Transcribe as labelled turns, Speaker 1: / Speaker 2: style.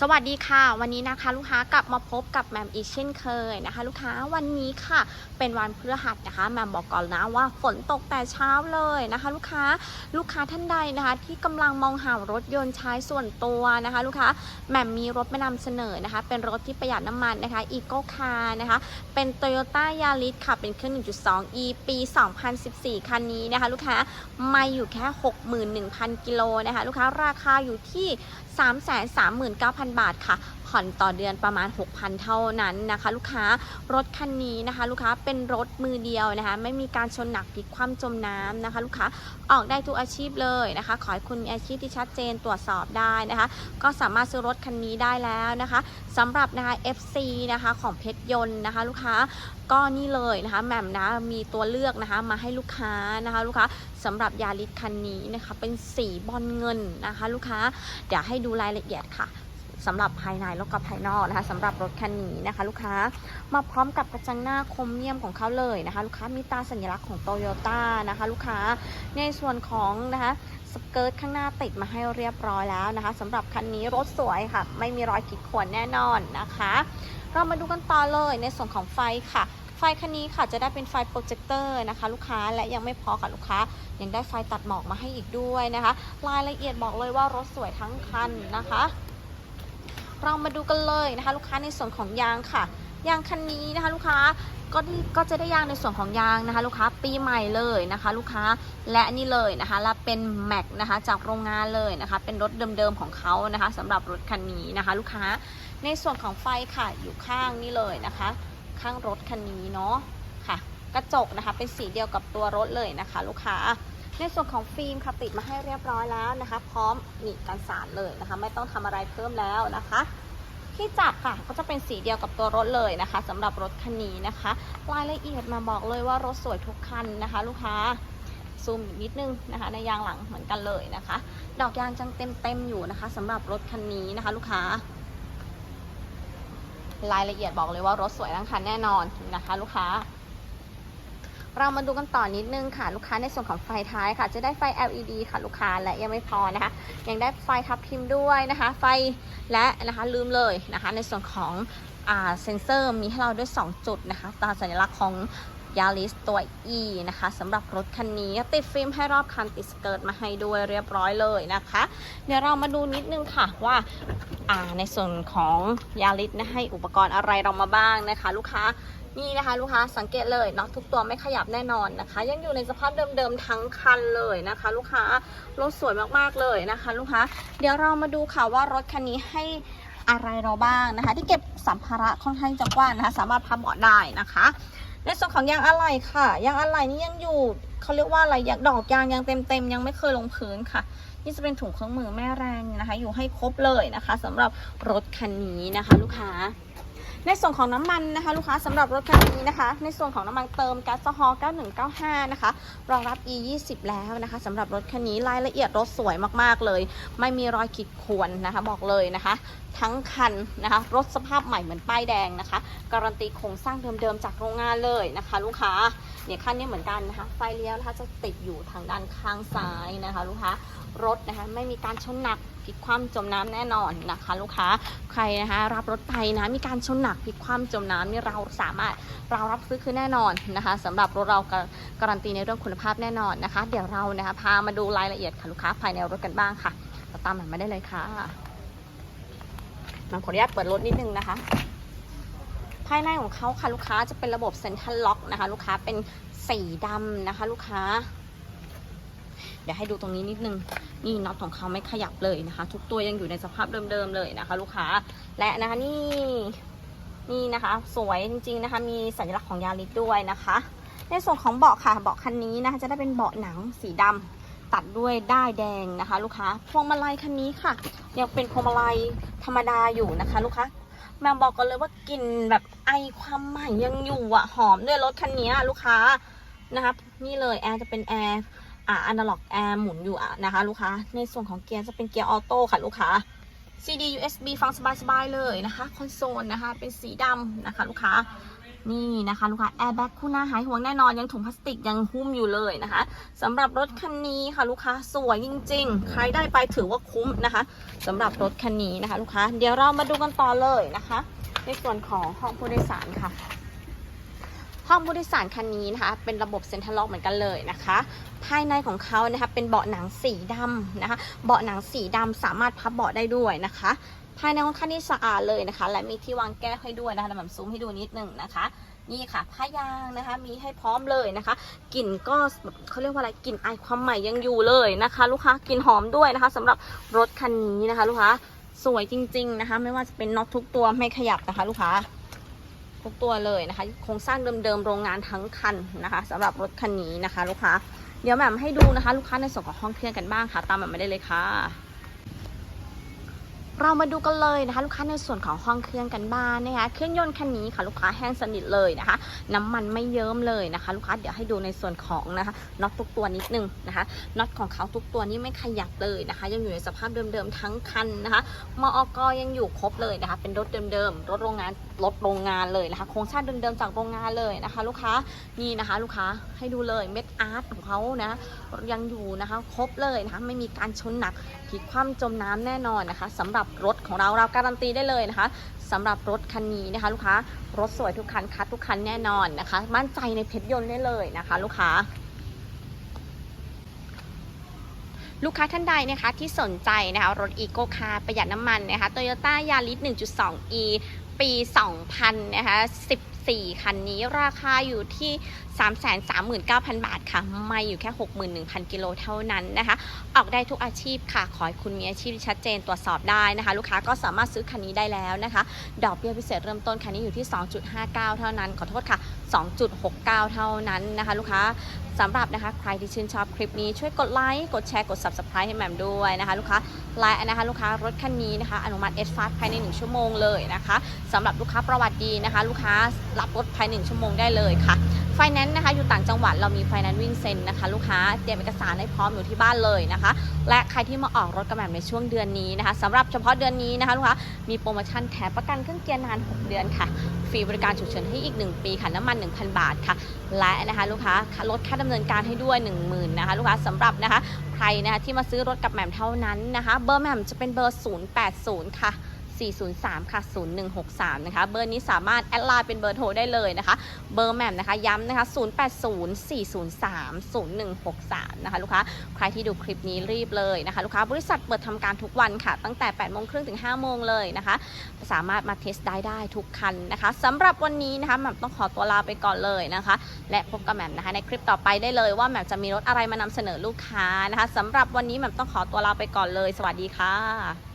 Speaker 1: สวัสดีค่ะ วันนี้นะคะลูกค้ากลับมาพบกับแหมมอีกเช่นเคยนะคะ ลูกค้าวันนี้ค่ะ เป็นวันพฤหัสนะคะแหมมบอกก่อนนะว่าฝนตกแต่เช้าเลยนะคะ ลูกค้าลูกค้าท่านใดนะคะ ที่กำลังมองหารถยนต์ใช้ส่วนตัวนะคะ ลูกค้าแหมมมีรถมานำเสนอนะคะ เป็นรถที่ประหยัดน้ำมันนะคะอีโก้คาร์นะคะ เป็น Toyota Yaris ค่ะเป็นเครื่อง 1.2 e ปี 2014 คันนี้นะคะ ลูกค้าไม่อยู่แค่ 61,000 กิโลนะคะ ลูกค้าราคาอยู่ที่ 339,000 339,000 บาทค่ะ ผ่อนต่อเดือนประมาณ 6,000 เท่านั้นนะคะ ลูกค้ารถคันนี้นะคะ ลูกค้าเป็นรถมือเดียวนะคะ ไม่มีการชนหนักพลิกคว่ำจมน้ำนะคะ ลูกค้าออกได้ทุกอาชีพเลยนะคะ ขอให้คุณมีอาชีพที่ชัดเจนตรวจสอบได้นะคะ ก็สามารถซื้อรถคันนี้ได้แล้วนะคะสำหรับนะคะ FC นะคะของเพชรยนต์นะคะ ลูกค้าก็นี่เลยนะคะแหม่มนะมีตัวเลือกนะคะมาให้ลูกค้านะคะ ลูกค้าสำหรับยาริสคันนี้นะคะ เป็นสีบอลเงินนะคะ ลูกค้าเดี๋ยวให้ดูรายละเอียดค่ะ สำหรับภายในแล้วก็ภายนอกนะคะสำหรับรถคันนี้นะคะ ลูกค้ามาพร้อมกับกระจังหน้าคมเมียมของเขาเลยนะคะ ลูกค้ามีตาสัญลักษณ์ของโตโยต้านะคะ ลูกค้าในส่วนของนะคะสเกิร์ตข้างหน้าติดมาให้เรียบร้อยแล้วนะคะสำหรับคันนี้รถสวยค่ะ ไม่มีรอยขีดข่วนแน่นอนนะคะ เรามาดูกันต่อเลยในส่วนของไฟค่ะ ไฟคันนี้ค่ะจะได้เป็นไฟโปรเจคเตอร์นะคะ ลูกค้าและยังไม่พอค่ะลูกค้า ยังได้ไฟตัดหมอกมาให้อีกด้วยนะคะ รายละเอียดบอกเลยว่ารถสวยทั้งคันนะคะ เรามาดูกันเลยนะคะลูกค้าในส่วนของยางค่ะยางคันนี้นะคะลูกค้าก็ก็จะได้ยางในส่วนของยางนะคะ ลูกค้าปีใหม่เลยนะคะ ลูกค้าและนี่เลยนะคะและเป็นแม็กนะคะจากโรงงานเลยนะคะ เป็นรถเดิมๆของเขานะคะสำหรับรถคันนี้นะคะ ลูกค้าในส่วนของไฟค่ะอยู่ข้างนี่เลยนะคะ ข้างรถคันนี้เนาะค่ะ กระจกนะคะเป็นสีเดียวกับตัวรถเลยนะคะ ลูกค้า ในส่วนของฟิล์มค่ะติดมาให้เรียบร้อยแล้วนะคะ พร้อมหนีบกันสารเลยนะคะ ไม่ต้องทำอะไรเพิ่มแล้วนะคะที่จับค่ะก็จะเป็นสีเดียวกับตัวรถเลยนะคะสำหรับรถคันนี้นะคะรายละเอียดมาบอกเลยว่ารถสวยทุกคันนะคะ ลูกค้าซูมอีกนิดนึงนะคะ ในยางหลังเหมือนกันเลยนะคะ ดอกยางจังเต็มเต็มๆอยู่นะคะสำหรับรถคันนี้นะคะ ลูกค้ารายละเอียดบอกเลยว่ารถสวยทั้งคันแน่นอนนะคะ ลูกค้า เรามาดูกันต่อนิดนึงค่ะลูกค้าในส่วนของไฟท้ายค่ะ จะได้ไฟ LED ค่ะลูกค้าและยังไม่พอนะคะ ยังได้ไฟทับทิมด้วยนะคะ ไฟและนะคะลืมเลยนะคะ ในส่วนของอ่าเซ็นเซอร์มีให้เราด้วย 2 จุดนะคะตามสัญลักษณ์ของ ยาริสตัว E นะคะสำหรับรถคันนี้ติดฟิล์มให้รอบคันติดสเกิร์ตมาให้ด้วยเรียบร้อยเลยนะคะ เดี๋ยวเรามาดูนิดนึงค่ะว่าอ่าในส่วนของยาริสนะให้อุปกรณ์อะไรเรามาบ้างนะคะ ลูกค้านี่นะคะลูกค้าสังเกตเลยเนาะทุกตัวไม่ขยับแน่นอนนะคะ ยังอยู่ในสภาพเดิมๆทั้งคันเลยนะคะ ลูกค้ารถสวยมากๆเลยนะคะ ลูกค้าเดี๋ยวเรามาดูค่ะว่ารถคันนี้ให้อะไรเราบ้างนะคะ ที่เก็บสัมภาระค่อนข้างจะกว้างนะคะ สามารถพับเบาะได้นะคะ ในส่วนของยางอะไหล่ค่ะ ยางอะไหล่นี่ยังอยู่เขาเรียกว่าอะไรยางดอกยางยังเต็มๆยังไม่เคยลงพื้นค่ะ นี่จะเป็นถุงเครื่องมือแม่แรงนะคะ อยู่ให้ครบเลยนะคะสำหรับรถคันนี้นะคะ ลูกค้า ในส่วนของน้ำมันนะคะ ลูกค้าสำหรับรถคันนี้นะคะ ในส่วนของน้ำมันเติมก๊าซฮอล์9195 นะคะ รองรับ E 20แล้วนะคะสำหรับรถคันนี้รายละเอียดรถสวยมากๆเลย ไม่มีรอยขีดข่วนนะคะ บอกเลยนะคะ ทั้งคันนะคะ รถสภาพใหม่เหมือนป้ายแดงนะคะ การันตีโครงสร้างเดิมๆจากโรงงานเลยนะคะ ลูกค้าเนี่ยคันนี้เหมือนกันนะคะ ไฟเลี้ยวนะคะจะติดอยู่ทางด้านข้างซ้ายนะคะ ลูกค้ารถนะคะไม่มีการชนหนัก พลิกคว่ำจมน้ำแน่นอนนะคะ ลูกค้าใครนะคะ รับรถไปนะมีการชนหนักพลิกคว่ำจมน้ำนี่เราสามารถเรารับซื้อคือแน่นอนนะคะสำหรับรถเราการการันตีในเรื่องคุณภาพแน่นอนนะคะ เดี๋ยวเรานะคะพามาดูรายละเอียดค่ะลูกค้าภายในรถกันบ้างค่ะเราตามมันมาได้เลยค่ะมาขออนุญาตเปิดรถนิดนึงนะคะภายในของเขาค่ะลูกค้าจะเป็นระบบเซ็นทรัลล็อกนะคะ ลูกค้าเป็นสีดำนะคะ ลูกค้า เดี๋ยวให้ดูตรงนี้นิดนึง นี่น็อตของเขาไม่ขยับเลยนะคะ ทุกตัวยังอยู่ในสภาพเดิมๆเลยนะคะ ลูกค้า และนะคะนี่ นี่นะคะ สวยจริงๆนะคะ มีสัญลักษณ์ของยาริสด้วยนะคะ ในส่วนของเบาะค่ะ เบาะคันนี้นะคะ จะได้เป็นเบาะหนังสีดำตัดด้วยด้ายแดงนะคะ ลูกค้า พวงมาลัยคันนี้ค่ะ ยังเป็นพวงมาลัยธรรมดาอยู่นะคะ ลูกค้าแมวบอกกันเลยว่ากลิ่นแบบไอความใหม่ยังอยู่อะหอมด้วยรถคันนี้ลูกค้านะครับนี่เลยแอร์จะเป็นแอร์ อ่าอนาล็อกแอร์หมุนอยู่อะนะคะลูกค้า ในส่วนของเกียร์จะเป็นเกียร์ออโต้ค่ะลูกค้า CD USB ฟังสบายๆเลยนะคะ คอนโซลนะคะ เป็นสีดำนะคะ ลูกค้า นี่นะคะลูกค้าแอร์แบ็กคู่หน้าหายห่วงแน่นอนยังถุงพลาสติกยังหุ้มอยู่เลยนะคะสำหรับรถคันนี้ค่ะลูกค้าสวยจริง ๆ ใครได้ไปถือว่าคุ้มนะคะสำหรับรถคันนี้นะคะ ลูกค้า เดี๋ยวเรามาดูกันต่อเลยนะคะ ในส่วนของห้องผู้โดยสารค่ะ ห้องผู้โดยสารคันนี้นะคะ เป็นระบบเซ็นทรัลล็อกเหมือนกันเลยนะคะ ภายในของเขานะคะเป็นเบาะหนังสีดำนะคะ เบาะหนังสีดำสามารถพับเบาะได้ด้วยนะคะ ภายในของคันนี้สะอาดเลยนะคะ และมีที่วางแก้วให้ด้วยนะคะแบบซูมให้ดูนิดนึงนะคะนี่ค่ะผ้ายางนะคะมีให้พร้อมเลยนะคะกลิ่นก็แบบเขาเรียกว่าอะไรกลิ่นไอายความใหม่ยังอยู่เลยนะคะ ลูกค้ากลิ่นหอมด้วยนะคะสำหรับรถคันนี้นะคะ ลูกค้าสวยจริง ๆนะคะ ไม่ว่าจะเป็นน็อตทุกตัวไม่ขยับนะคะ ลูกค้า ทุกตัวเลยนะคะ โครงสร้างเดิมๆโรงงานทั้งคันนะคะสำหรับรถคันนี้นะคะ ลูกค้า เดี๋ยวแหม่มให้ดูนะคะ ลูกค้าในส่วนของห้องเครื่องกันบ้างค่ะ ตามแหม่มมาได้เลยค่ะ เรามาดูกันเลยนะคะ ลูกค้าในส่วนของห้องเครื่องกันบ้างนะคะเครื่องยนต์คันนี้ค่ะลูกค้าแห้งสนิทเลยนะคะ น้ำมันไม่เยิ้มเลยนะคะ ลูกค้าเดี๋ยวให้ดูในส่วนของนะคะน็อตทุกตัวนิดนึงนะคะน็อตของเขาทุกตัวนี้ไม่ขยับเลยนะคะ ยังอยู่ในสภาพเดิมๆทั้งคันนะคะมอกยังอยู่ครบเลยนะคะ เป็นรถเดิมๆรถโรงงานรถโรงงานเลยนะคะ โครงสร้างเดิมๆจากโรงงานเลยนะคะ ลูกค้านี่นะคะ ลูกค้าให้ดูเลยเม็ดอาร์ตของเขานะยังอยู่นะคะ ครบเลยนะคะไม่มีการชนหนักพลิกคว่ำจมน้ำแน่นอนนะคะสำหรับรถของเราเราการันตีได้เลยนะคะสำหรับรถคันนี้นะคะ ลูกค้ารถสวยทุกคันคัดทุกคันแน่นอนนะคะ มั่นใจในเพชรยนต์ได้เลยนะคะ ลูกค้าลูกค้าท่านใดนะคะที่สนใจนะคะรถอีโกคาร์ประหยัดน้ำมันนะคะโตโยต้ายาริส 1.2e ปี 2000นะคะ 4 คันนี้ราคาอยู่ที่ 339,000 บาทค่ะ ไม่อยู่แค่ 61,000 กิโลเท่านั้นนะคะ ออกได้ทุกอาชีพค่ะ ขอให้คุณมีอาชีพที่ชัดเจนตรวจสอบได้นะคะ ลูกค้าก็สามารถซื้อคันนี้ได้แล้วนะคะ ดอกเบี้ยพิเศษเริ่มต้นคันนี้อยู่ที่ 2.59 เท่านั้น ขอโทษค่ะ 2.69 เท่านั้นนะคะ ลูกค้า สำหรับนะคะใครที่ชื่นชอบคลิปนี้ช่วยกดไลค์กดแชร์กด subscribe ให้แหม่มด้วยนะคะลูกค้าและนะคะลูกค้ารถคันนี้นะคะอนุมัติเอสฟาภายใน 1 ชั่วโมงเลยนะคะสำหรับลูกค้าประวัติดีนะคะ ลูกค้ารับรถภายใน1ชั่วโมงได้เลยค่ะไฟแนนซ์นะคะอยู่ต่างจังหวัดเรามีไฟแนนซ์วิ่งเซ็นนะคะ ลูกค้าเตรียมเอกสารให้พร้อมอยู่ที่บ้านเลยนะคะและใครที่มาออกรถกระบะในช่วงเดือนนี้นะคะสำหรับเฉพาะเดือนนี้นะคะลูกค้ามีโปรโมชั่นแถมประกันเครื่องเกียร์นาน 6 เดือนค่ะฟรีบริการฉุกเฉินให้อีก 1 ปีค่ะน้ำมัน 1,000 บาทค่ะ และนะคะลูกค้าลดค่าดำเนินการให้ด้วย 10,000นะคะลูกค้าสำหรับนะคะใครนะคะที่มาซื้อรถกับแหม่มเท่านั้นนะคะ เบอร์แหม่มจะเป็นเบอร์ 080 ค่ะ 403 ค่ะ 0163 นะคะ เบอร์นี้สามารถแอดไลน์เป็นเบอร์โทรได้เลยนะคะ เบอร์แหม่มนะคะ ย้ำนะคะ 080403 0163 นะคะ ลูกค้า ใครที่ดูคลิปนี้รีบเลยนะคะ ลูกค้า บริษัทเปิดทำการทุกวันค่ะ ตั้งแต่ 8 โมงครึ่งถึง 5 โมงเลยนะคะ สามารถมาเทสได้ได้ทุกคันนะคะสำหรับวันนี้นะคะแหม่มต้องขอตัวลาไปก่อนเลยนะคะ และพบกับแหม่มนะคะในคลิปต่อไปได้เลยว่าแหม่มจะมีรถอะไรมานำเสนอลูกค้านะคะสำหรับวันนี้แหม่มต้องขอตัวลาไปก่อนเลย สวัสดีค่ะ